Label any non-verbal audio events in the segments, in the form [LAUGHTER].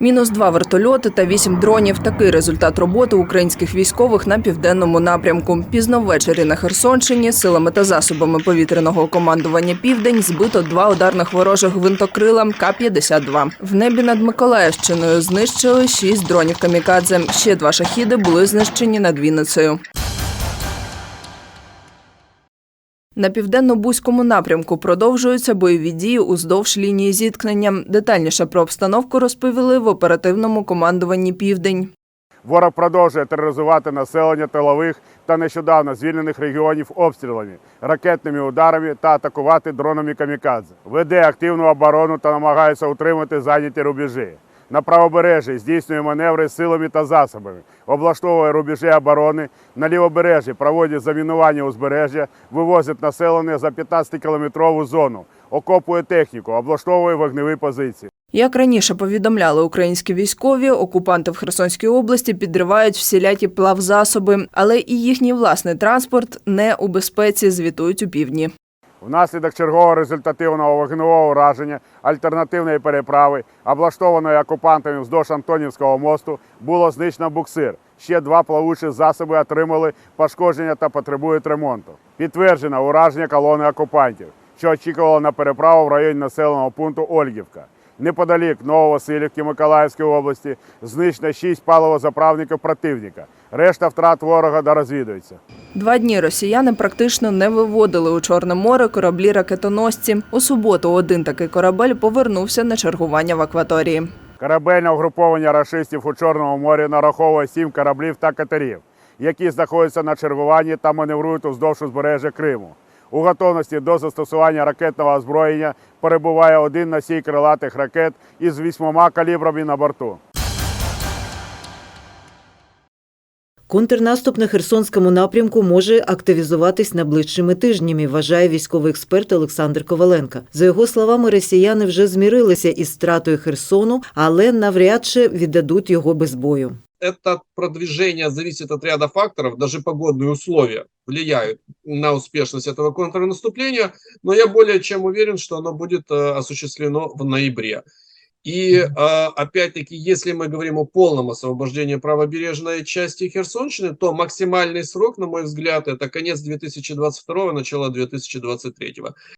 Мінус два вертольоти та вісім дронів. Такий результат роботи українських військових на південному напрямку. Пізно ввечері на Херсонщині силами та засобами повітряного командування Південь збито два ударних ворожих гвинтокрила К-52. В небі над Миколаївщиною знищили шість дронів камікадзе. Ще два шахіди були знищені над Вінницею. На південно-бузькому напрямку продовжуються бойові дії уздовж лінії зіткнення. Детальніше про обстановку розповіли в оперативному командуванні Південь. Ворог продовжує тероризувати населення тилових та нещодавно звільнених регіонів обстрілами, ракетними ударами та атакувати дронами камікадзе. Веде активну оборону та намагається утримати зайняті рубежі. На правобережжі здійснює маневри силами та засобами, облаштовує рубежі оборони. На лівобережжі проводять замінування узбережжя, вивозить населення за 15-кілометрову зону, окопує техніку, облаштовує вогневі позиції. Як раніше повідомляли українські військові, окупанти в Херсонській області підривають всілякі плавзасоби, але і їхній власний транспорт не у безпеці, звітують у півдні. Внаслідок чергового результативного вогневого ураження альтернативної переправи, облаштованої окупантами вздовж Антонівського мосту, було знищено буксир. Ще два плавучі засоби отримали пошкодження та потребують ремонту. Підтверджено ураження колони окупантів, що очікувало на переправу в районі населеного пункту Ольгівка. Неподалік Нововасилівки Миколаївської області знищено шість паливозаправників противника. Решта втрат ворога дорозвідується. Два дні росіяни практично не виводили у Чорне море кораблі ракетоносці. У суботу один такий корабель повернувся на чергування в акваторії. Корабельне угруповання рашистів у Чорному морі нараховує сім кораблів та катерів, які знаходяться на чергуванні та маневрують уздовж узбережжя Криму. У готовності до застосування ракетного озброєння перебуває один носій крилатих ракет із вісьмома калібрами на борту. Контрнаступ на Херсонському напрямку може активізуватись найближчими тижнями, вважає військовий експерт Олександр Коваленко. За його словами, росіяни вже змірилися із стратою Херсону, але навряд чи віддадуть його без бою. Это продвижение зависит от ряда факторов, даже погодные условия влияют на успешность этого контрнаступления, но я более чем уверен, что оно будет э, осуществлено в ноябре. И э, опять-таки, если мы говорим о полном освобождении правобережной части Херсонщины, то максимальный срок, на мой взгляд, это конец 2022, начало 2023.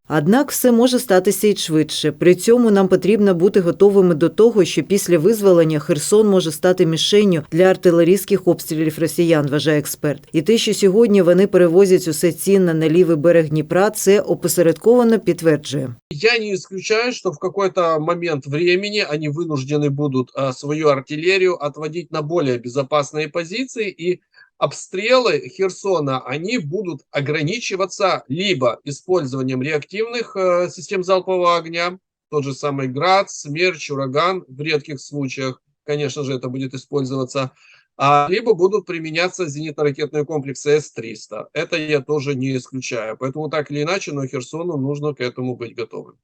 Однак все може статися й швидше. При цьому нам потрібно бути готовими до того, що після визволення Херсон може стати мішенню для артилерійських обстрілів росіян, вважає експерт. І те, що сьогодні вони перевозять усе цінне на лівий берег Дніпра, це опосередковано підтверджує. Я не исключаю, что в какой-то момент времени они вынуждены будут а, свою артиллерию отводить на более безопасные позиции, и обстрелы Херсона, они будут ограничиваться либо использованием реактивных э, систем залпового огня, тот же самый Град, Смерч, Ураган, в редких случаях, конечно же, это будет использоваться, а, либо будут применяться зенитно-ракетные комплексы С-300. Это я тоже не исключаю. Поэтому так или иначе, но Херсону нужно к этому быть готовым.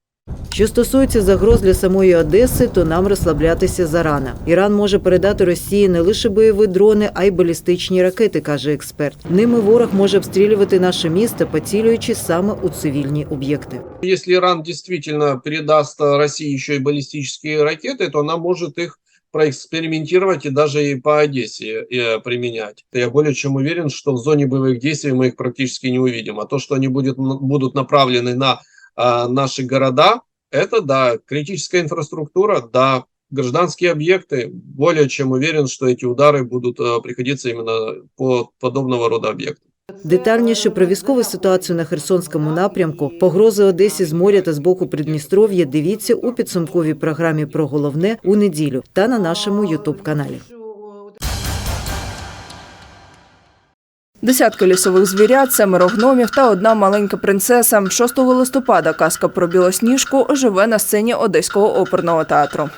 Що стосується загроз для самої Одеси, то нам розслаблятися зарано. Іран може передати Росії не лише бойові дрони, а й балістичні ракети, каже експерт. Ними ворог може обстрілювати наше місто, поцілюючи саме у цивільні об'єкти. Если Иран действительно передаст э, России еще и баллистические ракеты, то она может их проэкспериментировать и даже и по Одессе э, применять. Я более чем уверен, что в зоне боевых действий мы их практически не увидим. А то, что они будет, будут направлены на а, наши города, это, да, критическая инфраструктура, да, гражданские объекты. Более чем уверен, что эти удары будут э, приходиться именно по подобного рода объектам. Детальніше про військову ситуацію на Херсонському напрямку, погрози Одесі з моря та з боку Придністров'я дивіться у підсумковій програмі про головне у неділю та на нашому Ютуб каналі. Десятки лісових звірят, семеро гномів та одна маленька принцеса. 6 листопада казка про білосніжку оживе на сцені Одеського оперного театру.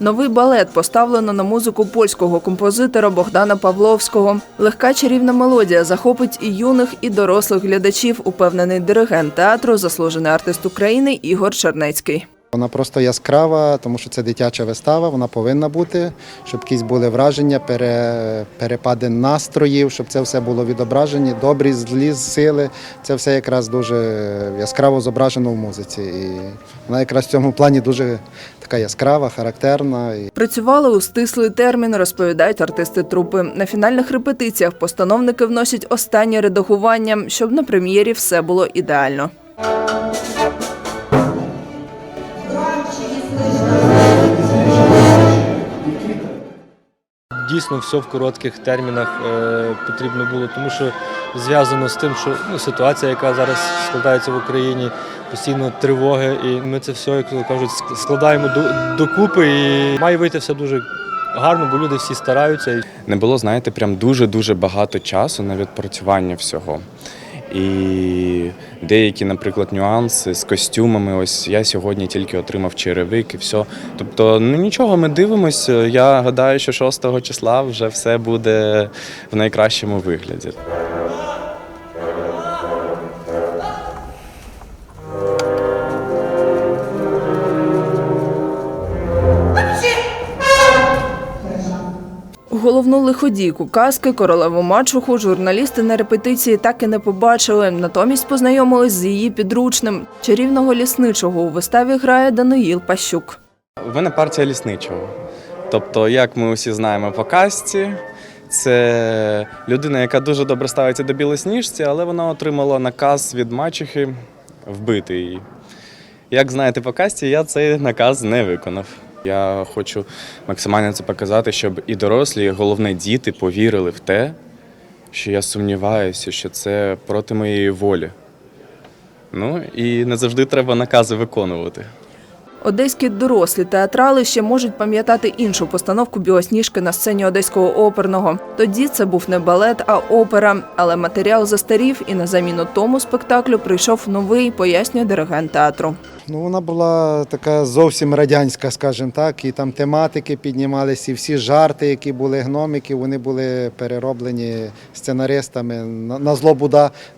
Новий балет поставлено на музику польського композитора Богдана Павловського. Легка чарівна мелодія захопить і юних, і дорослих глядачів, упевнений диригент театру, заслужений артист України Ігор Чернецький. Вона просто яскрава, тому що це дитяча вистава, вона повинна бути, щоб якісь були враження, пере, перепади настроїв, щоб це все було відображені, добрі, злі сили. Це все якраз дуже яскраво зображено в музиці. І вона якраз в цьому плані дуже така яскрава, характерна. Працювали у стислий термін, розповідають артисти трупи. На фінальних репетиціях постановники вносять останнє редагування, щоб на прем'єрі все було ідеально. Дійсно, все в коротких термінах е, потрібно було, тому що зв'язано з тим, що ну, ситуація, яка зараз складається в Україні, постійно тривоги, і ми це все, як кажуть, складаємо до, докупи, і має вийти все дуже гарно, бо люди всі стараються. не було, знаєте, прям дуже-дуже багато часу на відпрацювання всього. І деякі, наприклад, нюанси з костюмами. Ось я сьогодні тільки отримав черевик і все. Тобто, ну нічого, ми дивимося. Я гадаю, що 6 числа вже все буде в найкращому вигляді. Лиходійку казки королеву мачуху журналісти на репетиції так і не побачили. Натомість познайомились з її підручним чарівного лісничого у виставі грає Даниїл Пащук. В мене партія лісничого. Тобто, як ми усі знаємо по казці, це людина, яка дуже добре ставиться до білосніжці, але вона отримала наказ від мачехи вбити її. Як знаєте по казці, я цей наказ не виконав. Я хочу максимально це показати, щоб і дорослі, і головне діти повірили в те, що я сумніваюся, що це проти моєї волі. Ну і не завжди треба накази виконувати. Одеські дорослі театрали ще можуть пам'ятати іншу постановку Білосніжки на сцені одеського оперного. Тоді це був не балет, а опера. Але матеріал застарів, і на заміну тому спектаклю прийшов новий, пояснює диригент театру. ну, вона була така зовсім радянська, скажімо так, і там тематики піднімалися, і всі жарти, які були гномики, вони були перероблені сценаристами на, на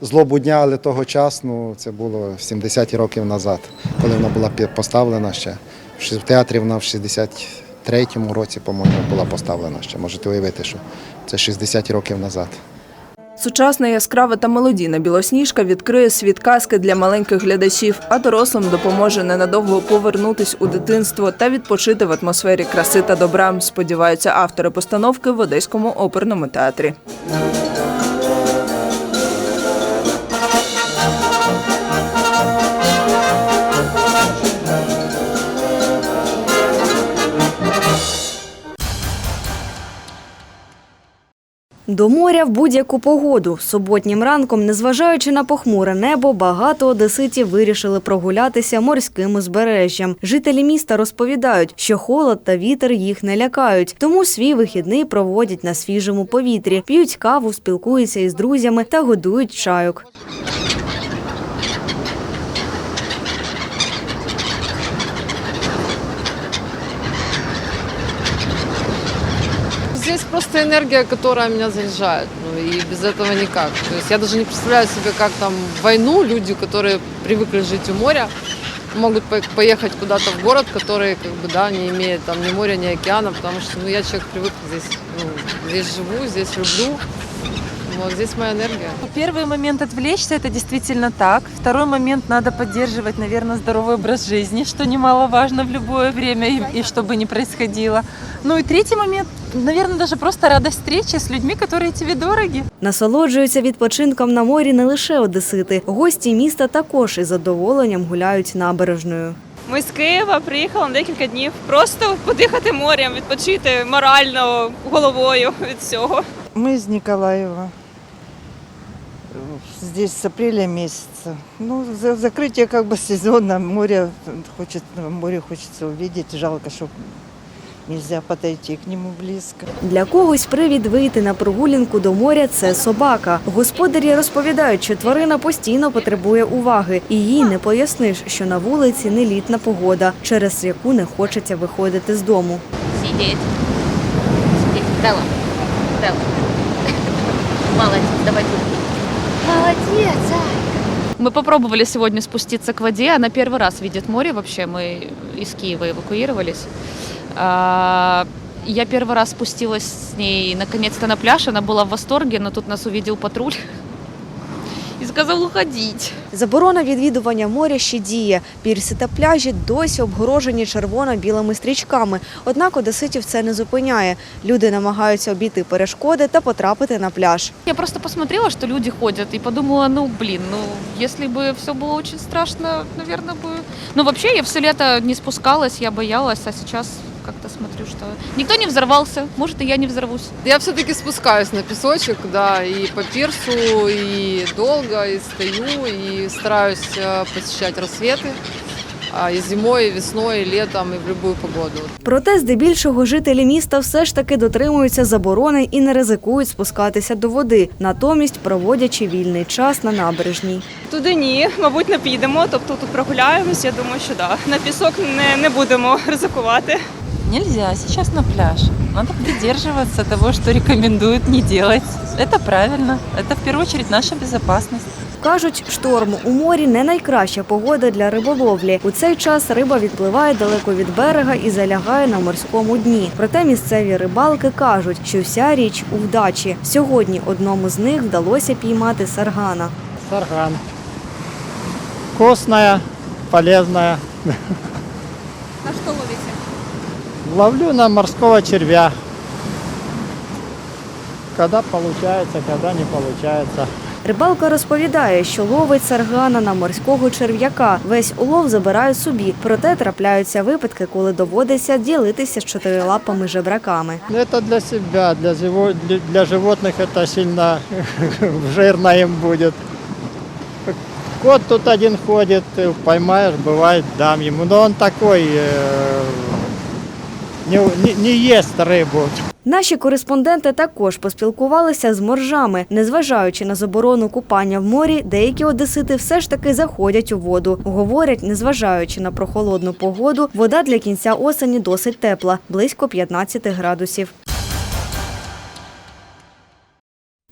злобу, дня, але того часу, ну, це було 70 років назад, коли вона була поставлена ще. В театрі вона в 63-му році, по-моєму, була поставлена ще. Можете уявити, що це 60 років назад. Сучасна яскрава та мелодійна білосніжка відкриє світ казки для маленьких глядачів, а дорослим допоможе ненадовго повернутись у дитинство та відпочити в атмосфері краси та добра. Сподіваються автори постановки в Одеському оперному театрі. До моря в будь-яку погоду. Суботнім ранком, незважаючи на похмуре небо, багато одеситів вирішили прогулятися морським узбережжям. Жителі міста розповідають, що холод та вітер їх не лякають, тому свій вихідний проводять на свіжому повітрі, п'ють каву, спілкуються із друзями та годують чайок. Здесь просто энергия, которая меня заряжает. Ну и без этого никак. То есть я даже не представляю себе, как там в войну люди, которые привыкли жить у моря, могут по- поехать куда-то в город, который как бы, да, не имеет там ни моря, ни океана, потому что ну, я человек привык здесь, ну, здесь живу, здесь люблю. Вот здесь моя энергия. Первый момент отвлечься, это действительно так. Второй момент надо поддерживать, наверное, здоровый образ жизни, что немаловажно в любое время и, и что бы ни происходило. Ну и третий момент, наверное, даже просто радость встречи с людьми, которые тебе дороги. Насолоджуються відпочинком на морі не лише одесити. Гості міста також із задоволенням гуляють набережною. Ми з Києва приїхали на декілька днів. Просто подихати морем, відпочити морально, головою від всього. Мы из Николаева. Здесь с апреля месяца. Ну, за закрытие как бы [LAUGHS] сезона, море хочет, море хочется увидеть. Жалко, что нельзя подойти к нему близко. Для когось привід вийти на прогулянку до моря це собака. Господарі розповідають, що тварина постійно потребує уваги, і їй не поясниш, що на вулиці не літна погода, через яку не хочеться виходити з дому. Сидеть. Сидеть. Стелла. Стелла. [LAUGHS] Молодец. Давай. Молодец, Ай. Мы попробовали сегодня спуститься к воде. Она первый раз видит море вообще. Мы из Киева эвакуировались. А, Я первый раз спустилась с ней наконец-то на пляж. Она была в восторге, но тут нас увидел патруль и сказал уходить. Заборона відвідування моря ще діє. Пірси та пляжі досі обгорожені червоно-білими стрічками. Однак одеситів це не зупиняє. Люди намагаються обійти перешкоди та потрапити на пляж. Я просто посмотрела, что люди ходят, и подумала, ну, блин, ну, если бы все было очень страшно, наверное, бы... Ну, вообще, я все лето не спускалась, я боялась, а сейчас как-то смотрю, что никто не взорвался, может, и я не взорвусь. Я все-таки спускаюсь на песочек, да, и по пирсу, и долго, и стою, и стараюсь э, посещать рассветы. а, И зимой, и весной, и летом, и в любую погоду. Проте, здебільшого, жителі міста все ж таки дотримуються заборони і не ризикують спускатися до води, натомість проводячи вільний час на набережній. Туди ні, мабуть, не підемо. Тобто тут прогуляємось. Я думаю, що да. На пісок не, не будемо [LAUGHS] ризикувати. Нельзя сейчас на пляж. Надо придерживаться того, что рекомендуют не делать. Это правильно. Это в первую очередь наша безопасность. Кажуть, шторм у морі не найкраща погода для риболовлі. У цей час риба відпливає далеко від берега і залягає на морському дні. Проте місцеві рибалки кажуть, що вся річ у вдачі. Сьогодні одному з них вдалося піймати саргана. Сарган. Вкусная, полезная. На ловите? Ловлю на морского червя. Когда получается, когда не получается. Рибалка розповідає, що ловить саргана на морського черв'яка. Весь улов забирає собі. Проте трапляються випадки, коли доводиться ділитися з чотирилапими жебраками. Это для себя, для, живо- для, для животных это сильно [LAUGHS] жирно им будет. Кот тут один ходит, э, поймаешь, бывает, дам ему. Но он такой, э, не, не, не рыбу. Наші кореспонденти також поспілкувалися з моржами. Незважаючи на заборону купання в морі, деякі одесити все ж таки заходять у воду. Говорять, незважаючи на прохолодну погоду, вода для кінця осені досить тепла, близько 15 градусів.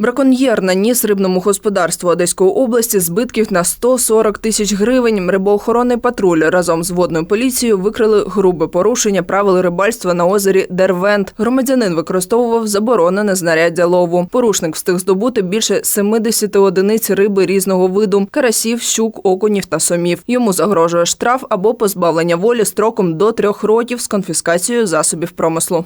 Браконьєр наніс рибному господарству Одеської області збитків на 140 тисяч гривень. Рибоохоронний патруль разом з водною поліцією викрили грубе порушення правил рибальства на озері Дервент. Громадянин використовував заборонене знаряддя лову. Порушник встиг здобути більше 70 одиниць риби різного виду: карасів, щук, окунів та сомів. Йому загрожує штраф або позбавлення волі строком до трьох років з конфіскацією засобів промислу.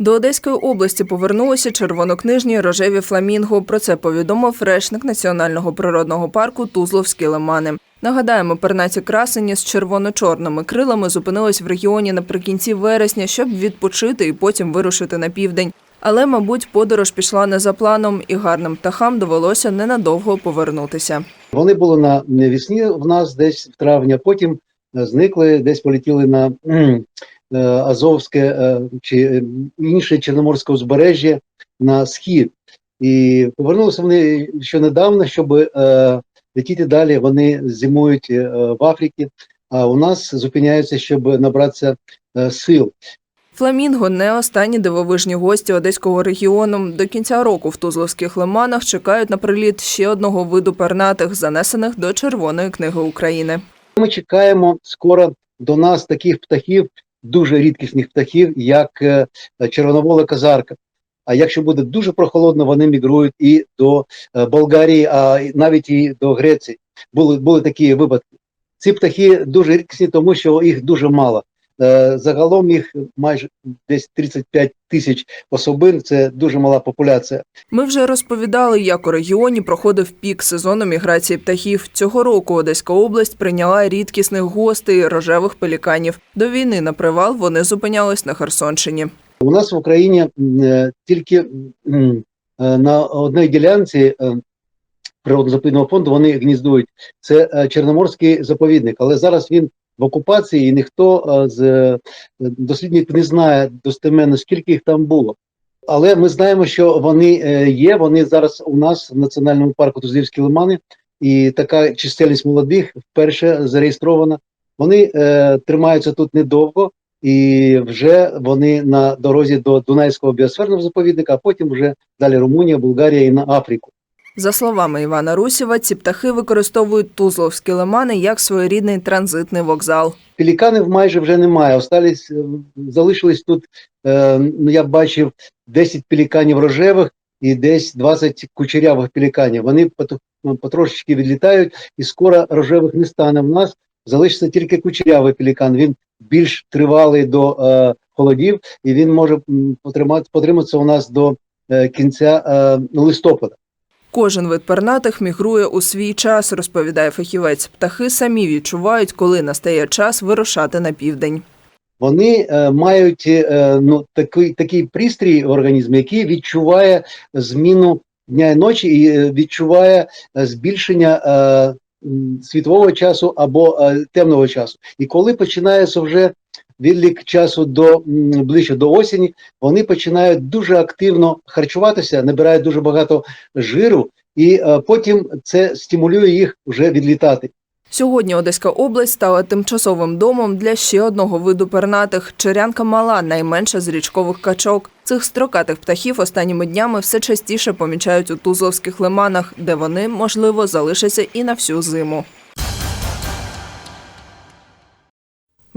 До Одеської області повернулися червонокнижні рожеві фламінго. Про це повідомив речник Національного природного парку Тузловські лимани. Нагадаємо, пернаті красені з червоно-чорними крилами зупинились в регіоні наприкінці вересня, щоб відпочити і потім вирушити на південь. Але, мабуть, подорож пішла не за планом, і гарним птахам довелося ненадовго повернутися. Вони були на весні в нас десь в травні, потім е, зникли, десь полетіли на Азовське е, чи е, інше Чорноморське узбережжя на схід. І повернулися вони ще недавно, щоб е, летіти далі. Вони зимують е, в Африці, а у нас зупиняються, щоб набратися е, сил. Фламінго не останні дивовижні гості одеського регіону. До кінця року в Тузловських лиманах чекають на приліт ще одного виду пернатих, занесених до Червоної книги України. Ми чекаємо скоро до нас таких птахів, дуже рідкісних птахів, як е, червоновола казарка. А якщо буде дуже прохолодно, вони мігрують і до е, Болгарії, а навіть і до Греції. Були, були такі випадки. Ці птахи дуже рідкісні, тому що їх дуже мало. Е, Загалом їх майже десь 35 тисяч особин. Це дуже мала популяція. Ми вже розповідали, як у регіоні проходив пік сезону міграції птахів. Цього року Одеська область прийняла рідкісних гостей рожевих пеліканів. До війни на привал вони зупинялись на Херсонщині. У нас в Україні е, тільки е, на одній ділянці е, природно-заповідного фонду вони гніздують. Це Чорноморський заповідник, але зараз він в окупації, і ніхто е, з е, дослідників не знає достеменно, скільки їх там було. Але ми знаємо, що вони е, є. Вони зараз у нас в національному парку Тузлівські лимани, і така чисельність молодих вперше зареєстрована. Вони е, тримаються тут недовго, і вже вони на дорозі до Дунайського біосферного заповідника, а потім вже далі Румунія, Болгарія і на Африку. За словами Івана Русєва, ці птахи використовують тузловські лимани як своєрідний транзитний вокзал. Пеліканів майже вже немає. Остались, е, залишились тут, е, ну, я бачив 10 пеліканів рожевих і десь 20 кучерявих пеліканів. Вони ну, потрошечки відлітають, і скоро рожевих не стане в нас. Залишиться тільки кучерявий пелікан. Він більш тривалий до е, холодів, і він може потримати, потриматися у нас до е, кінця е, листопада. Кожен вид пернатих мігрує у свій час, розповідає фахівець. Птахи самі відчувають, коли настає час вирушати на південь. вони е, мають е, ну, такий, такий пристрій в організмі, який відчуває зміну дня і ночі і е, відчуває е, збільшення е, м, світлового часу або е, темного часу. І коли починається вже відлік часу до ближче до осені, вони починають дуже активно харчуватися, набирають дуже багато жиру, і е, потім це стимулює їх вже відлітати. Сьогодні Одеська область стала тимчасовим домом для ще одного виду пернатих. Черянка мала, найменша з річкових качок. Цих строкатих птахів останніми днями все частіше помічають у тузловських лиманах, де вони, можливо, залишаться і на всю зиму.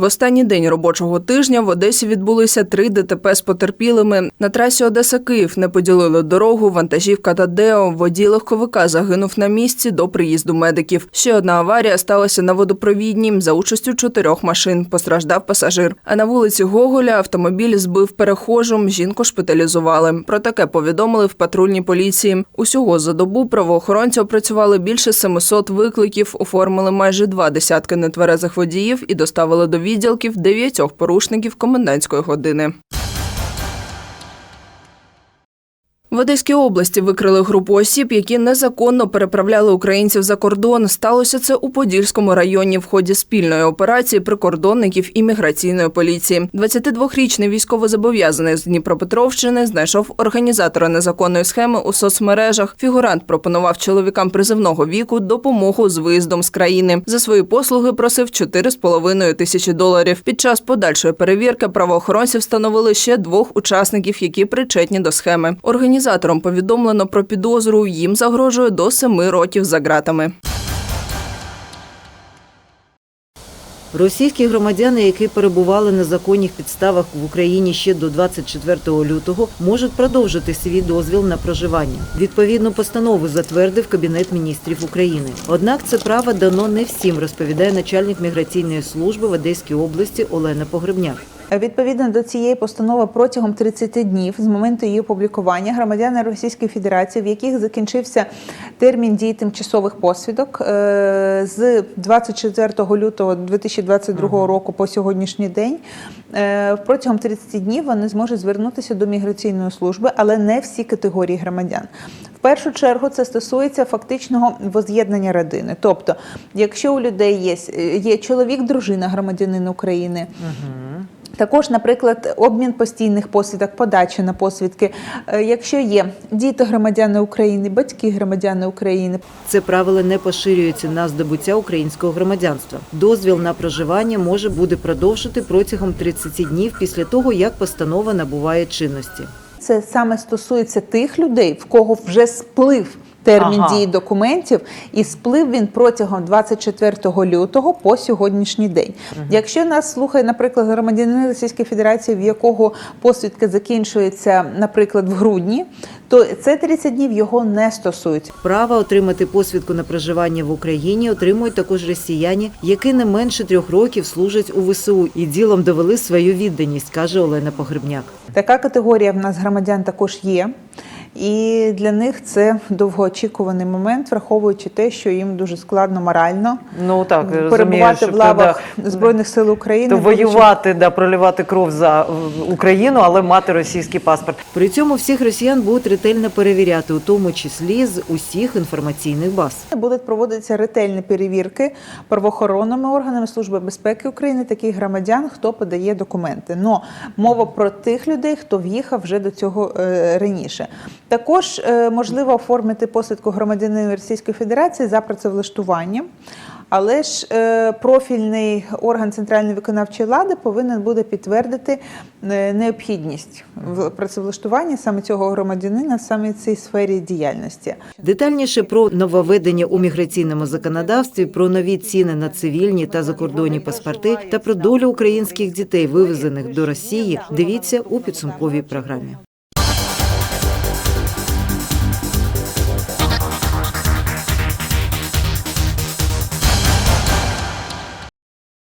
В останній день робочого тижня в Одесі відбулися три ДТП з потерпілими. На трасі Одеса-Київ не поділили дорогу, вантажівка та Део. Водій легковика загинув на місці до приїзду медиків. Ще одна аварія сталася на водопровідній за участю чотирьох машин. Постраждав пасажир. А на вулиці Гоголя автомобіль збив перехожу. Жінку шпиталізували. Про таке повідомили в патрульній поліції. Усього за добу правоохоронці опрацювали більше 700 викликів, оформили майже два десятки нетверезих водіїв і доставили до відділків дев'ятьох порушників комендантської години. В Одеській області викрили групу осіб, які незаконно переправляли українців за кордон. Сталося це у Подільському районі в ході спільної операції прикордонників і міграційної поліції. 22-річний військовозобов'язаний з Дніпропетровщини знайшов організатора незаконної схеми у соцмережах. Фігурант пропонував чоловікам призивного віку допомогу з виїздом з країни. За свої послуги просив 4,5 тисячі доларів. Під час подальшої перевірки правоохоронці встановили ще двох учасників, які причетні до схеми. Організаторам повідомлено про підозру. Їм загрожує до семи років за ґратами. Російські громадяни, які перебували на законних підставах в Україні ще до 24 лютого, можуть продовжити свій дозвіл на проживання. Відповідну постанову затвердив Кабінет міністрів України. Однак це право дано не всім, розповідає начальник міграційної служби в Одеській області Олена Погребняк. Відповідно до цієї постанови протягом 30 днів з моменту її опублікування громадяни Російської Федерації, в яких закінчився термін дії тимчасових посвідок е, з 24 лютого 2022 року по сьогоднішній день, е, протягом 30 днів вони зможуть звернутися до міграційної служби, але не всі категорії громадян. В першу чергу це стосується фактичного воз'єднання родини. Тобто, якщо у людей є, є чоловік, дружина громадянин України. Також, наприклад, обмін постійних посвідок, подача на посвідки. Е, Якщо є діти громадяни України, батьки громадяни України, Це правило не поширюється на здобуття українського громадянства. Дозвіл на проживання може буде продовжити протягом 30 днів після того, як постанова набуває чинності. це саме стосується тих людей, в кого вже сплив термін Ага. дії документів, і сплив він протягом 24 лютого по сьогоднішній день. Якщо нас слухає, наприклад, громадянин Російської Федерації, в якого посвідка закінчується, наприклад, в грудні, то це 30 днів його не стосується. Право отримати посвідку на проживання в Україні отримують також росіяни, які не менше трьох років служать у ВСУ і ділом довели свою відданість, каже Олена Погребняк. Така категорія в нас громадян також є. І для них це довгоочікуваний момент, враховуючи те, що їм дуже складно морально Ну так розумію, перебувати що в лавах да, збройних сил України, то воювати, да, проливати кров за е, Україну, але мати російський паспорт. При цьому всіх росіян будуть ретельно перевіряти, у тому числі з усіх інформаційних баз. Будуть проводитися ретельні перевірки правоохоронними органами Служби безпеки України таких громадян, хто подає документи. Но мова про тих людей, хто в'їхав вже до цього е, раніше. Також е, можливо оформити посвідку громадянина Російської Федерації за працевлаштуванням. Але ж е, профільний орган центральної виконавчої влади повинен буде підтвердити е, необхідність в працевлаштуванні саме цього громадянина саме в цій сфері діяльності. Детальніше про нововведення у міграційному законодавстві, про нові ціни на цивільні та закордонні паспорти та про долю українських дітей, вивезених до Росії. Дивіться у підсумковій програмі.